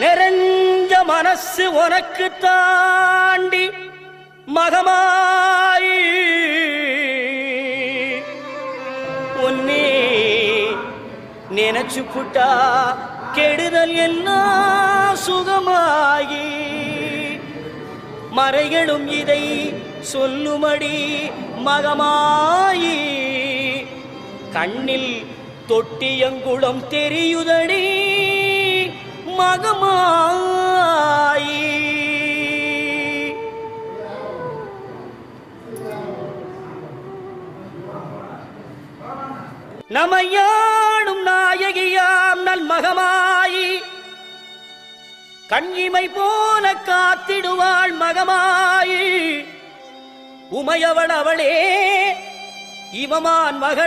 நிறைஞ்ச மனசு உனக்கு தாண்டி மகமாய். உன்னே நினைச்சு புட்டா கெடுதல் எல்லாம் சுகமாயி. மறைகளும் இதை சொல்லுமடி மகமாயி. கண்ணில் தொட்டியங்குளம் தெரியுதடி. மகமாயி நமையாடும் நாயகியாம் நல் மகமாயி கண்ணிமை போல காத்திடுவாள் மகமாயி. உமையவள் அவளே இவமான் மகள்